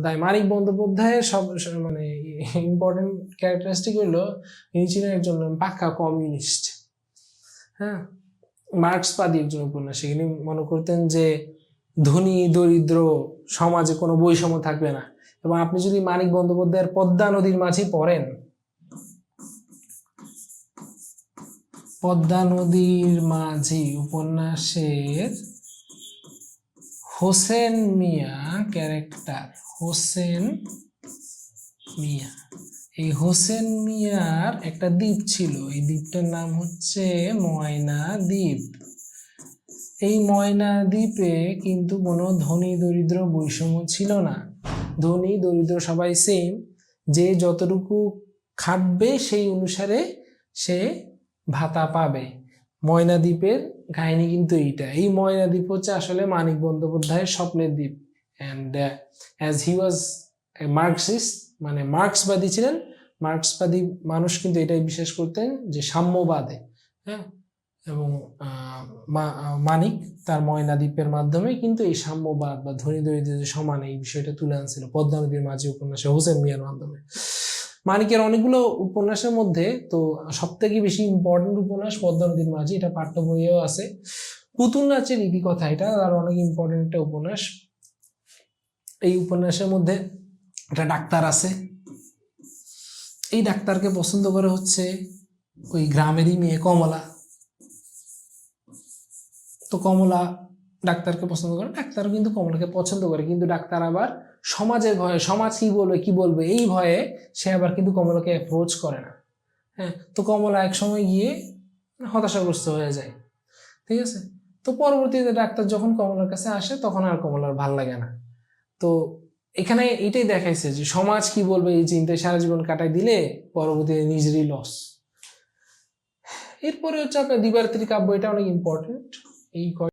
বন্দ্যোপাধ্যায় মানিক বন্দ্যোপাধ্যায়ের সব মানে ইম্পর্টেন্ট ক্যারেক্টারিস্টিক হলো ইনি ছিলেন একজন পাক্কা কমিউনিস্ট হ্যাঁ? মার্ক্সবাদী একজন উপন্যাসিক। ইনি মনে করতেন যে ধনী, দরিদ্র সমাজে কোনো বৈষম্য থাকবে না। এবং আপনি যদি মানিক বন্দ্যোপাধ্যায়ের পদ্মা নদীর মাঝি পড়েন, পদ্মা নদীর মাঝি উপন্যাসের হোসেন মিয়া ক্যারেক্টার হোসেন মিয়া। এই হোসেন মিয়ার একটা দ্বীপ ছিল। এই দ্বীপটার নাম হচ্ছে ময়না দ্বীপ। এই ময়না দ্বীপে কিন্তু কোনো ধনী দরিদ্র বৈষম্য ছিল না। ধনী, দরিদ্র সবাই সেম যে যতটুকু খাটবে সেই অনুসারে সে ভাতা পাবে। ময়না দ্বীপের কাহিনী কিন্তু এইটা। এই ময়না দ্বীপ হচ্ছে আসলে মানিক বন্দ্যোপাধ্যায়ের স্বপ্নের দ্বীপ। And as he was marxist মানে মার্ক্সবাদী ছিলেন মার্ক্সবাদী মানুষ কিন্তু এটাই বিশ্বাস করতেন যে সাম্যবাদে হ্যাঁ? এবং মানিক তার ময়না দ্বীপের মাধ্যমে কিন্তু এই সাম্যবাদ বা ধনী দরিদ্র যে সমান, এই বিষয়টা তুলে আনছিল পদ্মা নদীর মাঝে উপন্যাসে হোসেন মিয়ার মাধ্যমে। মানিকের অনেকগুলো উপন্যাসের মধ্যে তো সব থেকে বেশি ইম্পর্টেন্ট উপন্যাস পদ্মা নদীর মাঝি, এটা পাঠ্য বইয়েও আছে। পুতুল নাচের ইতি কথা এটা আর অনেক ইম্পর্টেন্ট একটা উপন্যাস। এই উপন্যাসের মধ্যে একটা ডাক্তার আছে। এই ডাক্তারকে পছন্দ করে হচ্ছে ওই গ্রামেরই মেয়ে কমলা। তো কমলা ডাক্তারকে পছন্দ করে ডাক্তার কিন্তু কমলাকে পছন্দ করে, কিন্তু ডাক্তার আবার সমাজের ভয়ে, সমাজ কি বলবে কি বলবে, এই ভয়ে সে আবার কিন্তু কমলাকে অ্যাপ্রোচ করে না। হ্যাঁ তো কমলা এক সময় গিয়ে হতাশাগ্রস্ত হয়ে যায়। ঠিক আছে? তো পরবর্তীতে ডাক্তার যখন কমলার কাছে আসে, তখন আর কমলার ভালো লাগে না। তো এখানে এটাই দেখাইছে যে সমাজ কি বলবে এই চিন্তায় সারা জীবন কাটাই দিলে পরবর্তীতে নিজেরই লস এরপরে হচ্ছে আপনার দিবারাত্রি কাব্য, এটা অনেক ইম্পর্টেন্ট এই